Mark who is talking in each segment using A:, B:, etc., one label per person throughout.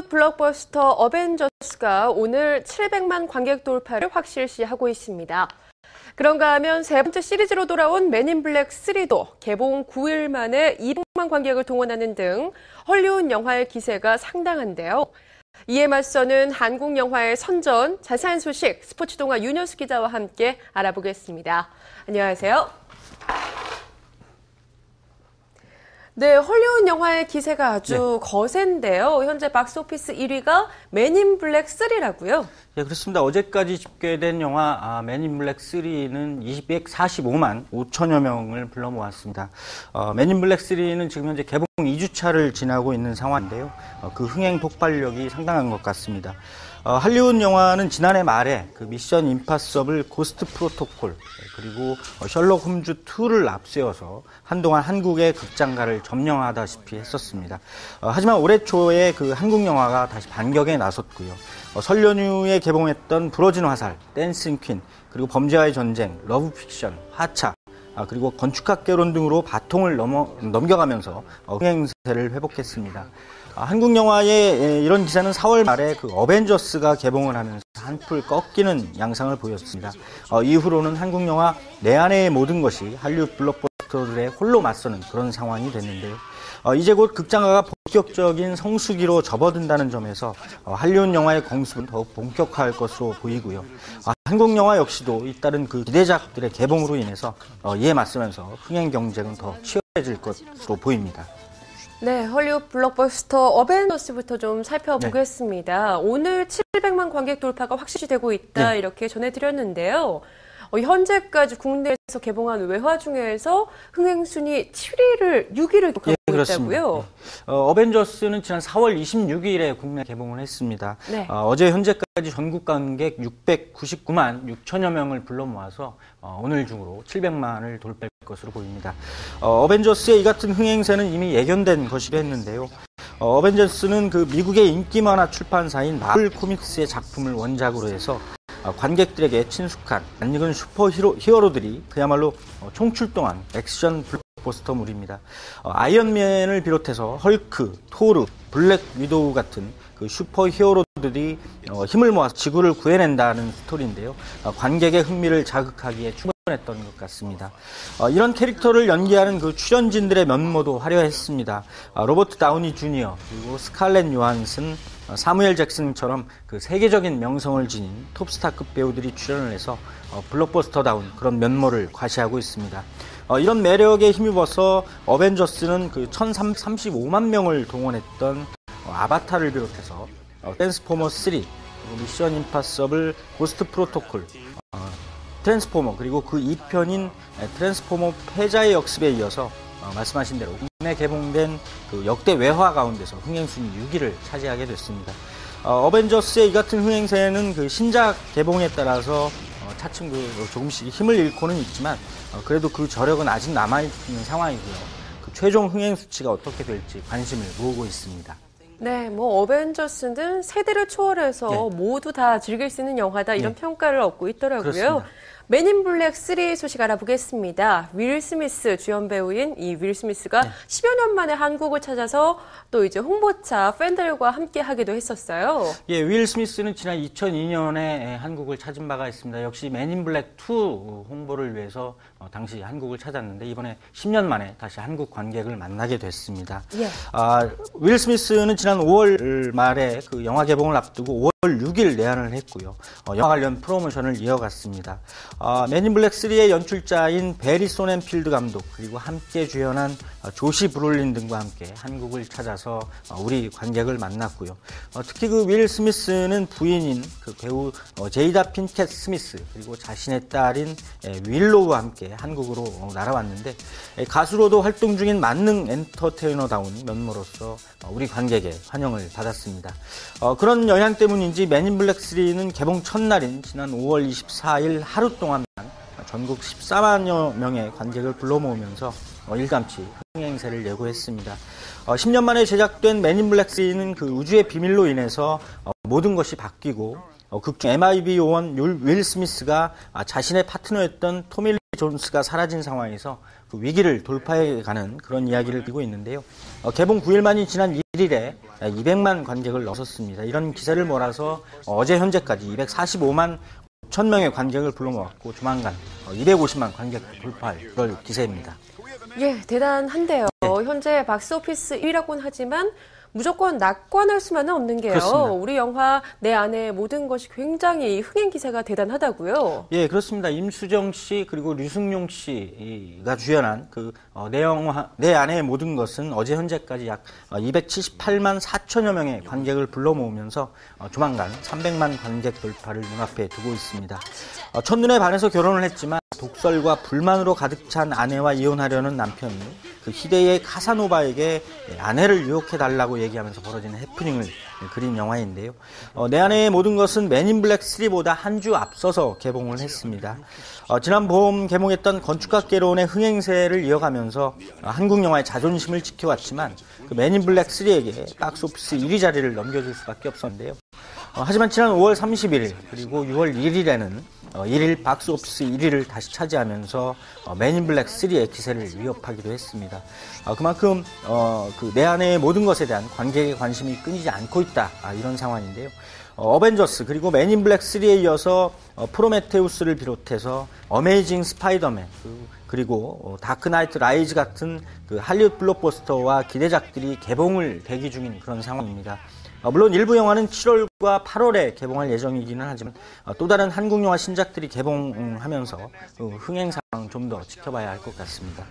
A: 헐리우드 블록버스터 어벤져스가 오늘 700만 관객 돌파를 확실시 하고 있습니다. 그런가 하면 세 번째 시리즈로 돌아온 맨인 블랙 3도 개봉 9일 만에 200만 관객을 동원하는 등 헐리우드 영화의 기세가 상당한데요. 이에 맞서는 한국 영화의 선전, 자세한 소식 스포츠 동화 윤여수 기자와 함께 알아보겠습니다. 안녕하세요. 네, 헐리우드 영화의 기세가 아주 네. 거센데요. 현재 박스오피스 1위가 맨인 블랙 3라고요.
B: 네, 그렇습니다. 어제까지 집계된 영화 아, 맨인 블랙 3는 245만 5천여 명을 불러 모았습니다. 어, 맨인 블랙 3는 지금 현재 개봉 2주차를 지나고 있는 상황인데요. 어, 그 흥행 폭발력이 상당한 것 같습니다. 어, 할리우드 영화는 지난해 말에 그 미션 임파서블 고스트 프로토콜 그리고 어, 셜록 홈즈 2를 앞세워서 한동안 한국의 극장가를 점령하다시피 했었습니다. 어, 하지만 올해 초에 그 한국 영화가 다시 반격에 나섰고요. 어, 설 연휴에 개봉했던 부러진 화살, 댄싱 퀸, 그리고 범죄와의 전쟁, 러브 픽션, 하차, 아, 그리고 건축학개론 등으로 바통을 넘어, 넘겨가면서 어, 흥행세를 회복했습니다. 아, 한국 영화의 이런 기사는 4월 말에 그 어벤져스가 개봉을 하면서 한풀 꺾이는 양상을 보였습니다. 어, 이후로는 한국 영화 내 안의 모든 것이 한류 블록버스터들의 홀로 맞서는 그런 상황이 됐는데요. 어, 이제 곧 극장가가 본격적인 성수기로 접어든다는 점에서 어, 한리운 영화의 공습은 더욱 본격화할 것으로 보이고요. 어, 한국 영화 역시도 잇따른 그 기대작들의 개봉으로 인해서 어, 이에 맞서면서 흥행 경쟁은 더 치열해질 것으로 보입니다.
A: 네, 헐리우드 블록버스터 어벤져스부터 좀 살펴보겠습니다. 네. 오늘 700만 관객 돌파가 확실히 되고 있다 네. 이렇게 전해드렸는데요. 어, 현재까지 국내에서 개봉한 외화 중에서 흥행 순위 7위를 6위를 기록하고 예, 있다고요.
B: 어, 어벤져스는 지난 4월 26일에 국내 개봉을 했습니다. 네. 어, 제 현재까지 전국 관객 699만 6천여 명을 불러 모아서 어, 오늘 중으로 700만을 돌파할 것으로 보입니다. 어, 벤져스의 이 같은 흥행세는 이미 예견된 것이라 했는데요. 어, 벤져스는그 미국의 인기 만화 출판사인 마블 코믹스의 작품을 원작으로 해서 어, 관객들에게 친숙한 낯익은 슈퍼히어로 히어로들이 그야말로 어, 총출동한 액션 블록버스터물입니다. 어, 아이언맨을 비롯해서 헐크, 토르, 블랙 위도우 같은 그 슈퍼 히어로들이 힘을 모아서 지구를 구해낸다는 스토리인데요. 관객의 흥미를 자극하기에 충분 했던 것 같습니다. 이런 캐릭터를 연기하는 그 출연진들의 면모도 화려했습니다. 로버트 다우니 주니어 그리고 스칼렛 요한슨 어, 사무엘 잭슨처럼 그 세계적인 명성을 지닌 톱스타급 배우들이 출연을 해서 어, 블록버스터다운 그런 면모를 과시하고 있습니다. 어, 이런 매력에 힘입어서 어벤져스는 그 1,035만 명을 동원했던 어, 아바타를 비롯해서 어, 트랜스포머 3, 미션 임파서블, 고스트 프로토콜, 어, 트랜스포머 그리고 그 2편인 트랜스포머 패자의 역습에 이어서 어, 말씀하신 대로 국내 개봉된 그 역대 외화 가운데서 흥행 순위 6위를 차지하게 됐습니다. 어, 벤져스의이 같은 흥행세는 그 신작 개봉에 따라서 어, 차츰 그 조금씩 힘을 잃고는 있지만 어, 그래도 그 저력은 아직 남아있는 상황이고요. 그 최종 흥행 수치가 어떻게 될지 관심을 모으고 있습니다.
A: 네, 뭐 어벤져스는 세대를 초월해서 네. 모두 다 즐길 수 있는 영화다 이런 네. 평가를 얻고 있더라고요. 그렇습니다. 맨인 블랙 3 소식 알아보겠습니다. 윌 스미스 주연 배우인 이 윌 스미스가 네. 10여 년 만에 한국을 찾아서 또 이제 홍보차 팬들과 함께 하기도 했었어요.
B: 예, 윌 스미스는 지난 2002년에 한국을 찾은 바가 있습니다. 역시 맨인 블랙 2 홍보를 위해서 어, 당시 한국을 찾았는데 이번에 10년 만에 다시 한국 관객을 만나게 됐습니다. 예. 아, 윌 스미스는 지난 5월 말에 그 영화 개봉을 앞두고 5월 6일 내한을 했고요. 어, 영화 관련 프로모션을 이어갔습니다. 어, 맨인 블랙 3의 연출자인 베리 소넨필드 감독 그리고 함께 주연한 어, 조시 브롤린 등과 함께 한국을 찾아서 어, 우리 관객을 만났고요. 어, 특히 그 윌 스미스는 부인인 그 배우 어, 제이다 핀켓 스미스 그리고 자신의 딸인 예, 윌로우와 함께 한국으로 어, 날아왔는데 예, 가수로도 활동 중인 만능 엔터테이너다운 면모로서 우리 관객의 환영을 받았습니다. 그런 영향 때문인 지 맨인 블랙 3는 개봉 첫날인 지난 5월 24일 하루 동안 전국 14만여 명의 관객을 불러 모으면서 어, 일감치 흥행세를 예고했습니다. 10년 어, 만에 제작된 맨인 블랙 3는 그 우주의 비밀로 인해서 어, 모든 것이 바뀌고 극중 MIB 요원 윌 스미스가 아, 자신의 파트너였던 토밀리 존스가 사라진 상황에서 그 위기를 돌파해 가는 그런 이야기를 그리고 있는데요. 개봉 9일 만이 지난 1일에 200만 관객을 넘었습니다. 이런 기세를 몰아서 어제 현재까지 245만 5천 명의 관객을 불러 모았고 조만간 250만 관객 돌파할 그럴 기세입니다.
A: 예, 대단한데요. 네. 현재 박스오피스 1위라고는 하지만 무조건 낙관할 수만은 없는 게요. 그렇습니다. 우리 영화 내 안에 모든 것이 굉장히 흥행 기세가 대단하다고요.
B: 예, 그렇습니다. 임수정 씨 그리고 류승용 씨가 주연한 그내 어, 영화 내 안에 모든 것은 어제 현재까지 약 278만 어, 4천여 명의 관객을 불러 모으면서 어, 조만간 300만 관객 돌파를 눈앞에 두고 있습니다. 첫눈에 반해서 결혼을 했지만 독설과 불만으로 가득 찬 아내와 이혼하려는 남편이 그 희대의 카사노바에게 아내를 유혹해 달라고 얘기하면서 벌어지는 해프닝을 그린 영화인데요. 어, 내 안의 모든 것은 맨인 블랙 3보다 한 주 앞서서 개봉을 했습니다. 어, 지난 봄 개봉했던 건축학개론의 흥행세를 이어가면서 어, 한국 영화의 자존심을 지켜왔지만 그 맨인 블랙 3에게 박스오피스 1위 자리를 넘겨줄 수밖에 없었는데요. 어, 하지만 지난 5월 31일 그리고 6월 1일에는 어, 1일 박스오피스 1위를 다시 차지하면서 어, 맨인 블랙 3의 기세를 위협하기도 했습니다. 어, 그만큼 어, 그내 안의 모든 것에 대한 관객의 관심이 끊이지 않고 있다 아, 이런 상황인데요. 어, 어벤져스 그리고 맨인 블랙 3에 이어서 어, 프로메테우스를 비롯해서 어메이징 스파이더맨 그, 리고 어, 다크 나이트 라이즈 같은 그 할리우드 블록버스터와 기대작들이 개봉을 대기 중인 그런 상황입니다. 어, 물론 일부 영화는 7월과 8월에 개봉할 예정이기는 하지만 어, 또 다른 한국 영화 신작들이 개봉하면서 그 흥행 상황 좀 더 지켜봐야 할 것 같습니다.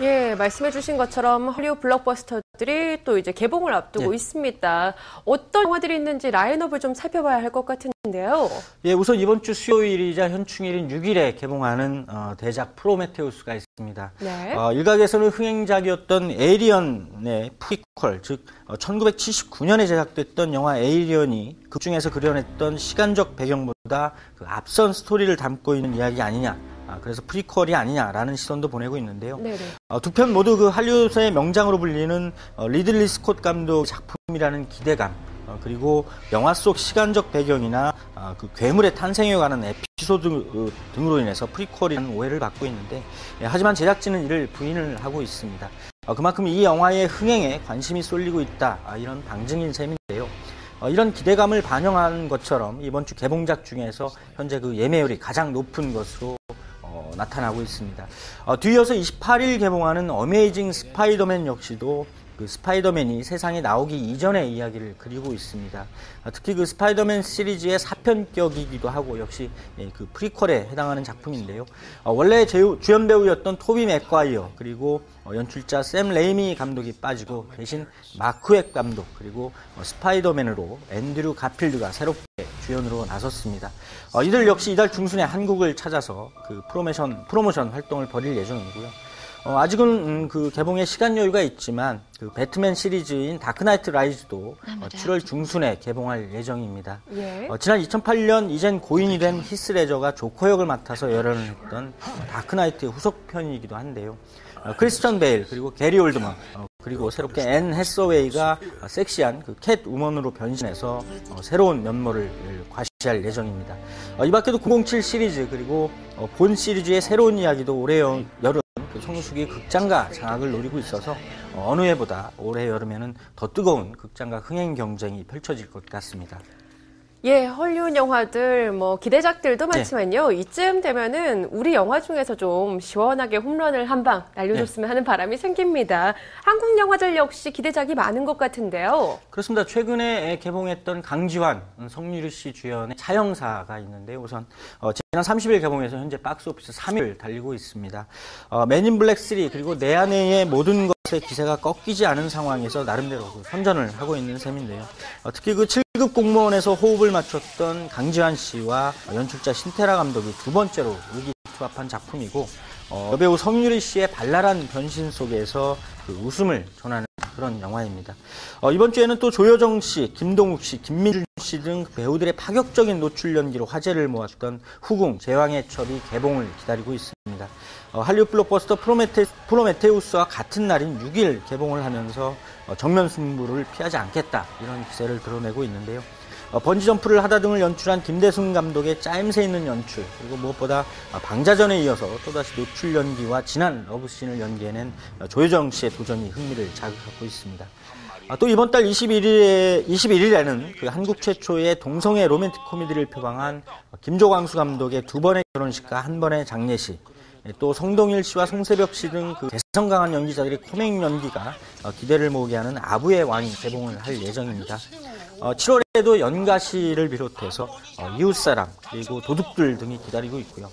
A: 예, 말씀해주신 것처럼 헐리우드 블록버스터들이 또 이제 개봉을 앞두고 예. 있습니다. 어떤 영화들이 있는지 라인업을 좀 살펴봐야 할 것 같은데요.
B: 예, 우선 이번 주 수요일이자 현충일인 6일에 개봉하는 어, 대작 프로메테우스가 있습니다. 네. 어, 일각에서는 흥행작이었던 에이리언의 프리퀄, 즉 어, 1979년에 제작됐던 영화 에이리언이 그 중에서 그려냈던 시간적 배경보다 그 앞선 스토리를 담고 있는 이야기 아니냐. 아, 그래서 프리퀄이 아니냐라는 시선도 보내고 있는데요. 어, 두편 모두 그 할리우드의 명장으로 불리는 어, 리들리 스콧 감독 작품이라는 기대감 어, 그리고 영화 속 시간적 배경이나 어, 그 괴물의 탄생에 관한 에피소드 어, 등으로 인해서 프리퀄이라는 오해를 받고 있는데 예, 하지만 제작진은 이를 부인을 하고 있습니다. 어, 그만큼 이 영화의 흥행에 관심이 쏠리고 있다 아, 이런 방증인 셈인데요. 어, 이런 기대감을 반영한 것처럼 이번 주 개봉작 중에서 현재 그 예매율이 가장 높은 것으로 나타나고 있습니다. 어, 뒤이어서 28일 개봉하는 어메이징 스파이더맨 역시도 그 스파이더맨이 세상에 나오기 이전의 이야기를 그리고 있습니다. 아, 특히 그 스파이더맨 시리즈의 사편격이기도 하고 역시 예, 그 프리퀄에 해당하는 작품인데요. 어, 원래 주연 배우였던 토비 맥과이어 그리고 어, 연출자 샘 레이미 감독이 빠지고 대신 마크 웹 감독 그리고 어, 스파이더맨으로 앤드류 가필드가 새롭게 주연으로 나섰습니다. 이들 역시 이달 중순에 한국을 찾아서 그 프로모션 프로모션 활동을 벌일 예정이고요. 어, 아직은 음, 그 개봉에 시간 여유가 있지만 그 배트맨 시리즈인 다크나이트 라이즈도 아, 어, 7월 중순에 개봉할 예정입니다. 예. 어, 지난 2008년 이젠 고인이 된 히스 레저가 조커 역을 맡아서 열연을 했던 다크나이트의 후속편이기도 한데요. 어, 크리스천 베일 그리고 게리 올드먼 어, 그리고 새롭게 앤 해서웨이가 섹시한 그 캣 우먼으로 변신해서 어, 새로운 면모를 과시할 예정입니다. 이 밖에도 007 시리즈 그리고 본 시리즈의 새로운 이야기도 올해 여름 그 성수기 극장가 장악을 노리고 있어서 어느 해보다 올해 여름에는 더 뜨거운 극장가 흥행 경쟁이 펼쳐질 것 같습니다.
A: 예, 헐리우드 영화들 뭐 기대작들도 네. 많지만요. 네. 이쯤 되면은 우리 영화 중에서 좀 시원하게 홈런을 한 방 날려줬으면 네. 하는 바람이 생깁니다. 한국 영화들 역시 기대작이 많은 것 같은데요.
B: 그렇습니다. 최근에 개봉했던 강지환, 성유리 씨 주연의 차영사가 있는데 우선 어, 지난 30일 개봉해서 현재 박스오피스 3위를 달리고 있습니다. 어, 맨인 블랙 3 그리고 내 안의 모든 기세가 꺾이지 않은 상황에서 나름대로 그 선전을 하고 있는 셈인데요. 어, 특히 그 7급 공무원에서 호흡을 맞췄던 강지환 씨와 연출자 신태라 감독이 두 번째로 의기투합한 작품이고 어, 여배우 성유리 씨의 발랄한 변신 속에서 그 웃음을 전하는 그런 영화입니다. 어, 이번 주에는 또 조여정 씨, 김동욱 씨, 김민준 씨 등 배우들의 파격적인 노출 연기로 화제를 모았던 후궁 제왕의 첩이 개봉을 기다리고 있습니다. 어, 할리우드 블록버스터 프로메테, 프로메테우스와 같은 날인 6일 개봉을 하면서 어, 정면 승부를 피하지 않겠다 이런 기세를 드러내고 있는데요. 어, 번지점프를 하다 등을 연출한 김대승 감독의 짜임새 있는 연출 그리고 무엇보다 어, 방자전에 이어서 또다시 노출 연기와 진한 러브씬을 연기해낸 어, 조효정 씨의 도전이 흥미를 자극하고 있습니다. 아, 또 이번 달 21일에, 21일에는 그 한국 최초의 동성애 로맨틱 코미디를 표방한 김조광수 감독의 두 번의 결혼식과 한 번의 장례식, 예, 또 성동일 씨와 송세벽 씨 등 그 개성 강한 연기자들의 코믹 연기가 어, 기대를 모으게 하는 아부의 왕이 개봉을 할 예정입니다. 7월에도 어, 연가시를 비롯해서 어, 이웃사람 그리고 도둑들 등이 기다리고 있고요.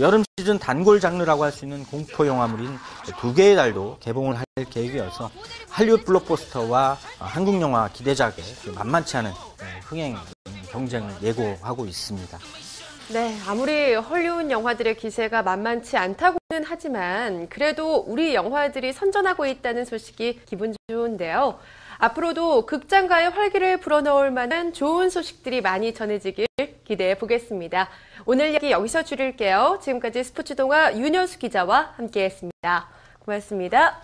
B: 여름 시즌 단골 장르라고 할 수 있는 공포 영화물인 두 개의 달도 개봉을 할 계획이어서 할리우드 블록버스터와 한국 영화 기대작에 만만치 않은 흥행 경쟁을 예고하고 있습니다.
A: 네, 아무리 헐리우드 영화들의 기세가 만만치 않다고는 하지만 그래도 우리 영화들이 선전하고 있다는 소식이 기분 좋은데요. 앞으로도 극장가의 활기를 불어넣을 만한 좋은 소식들이 많이 전해지길 기대해 보겠습니다. 오늘 얘기 여기서 줄일게요. 지금까지 스포츠 동화 윤현수 기자와 함께했습니다. 고맙습니다.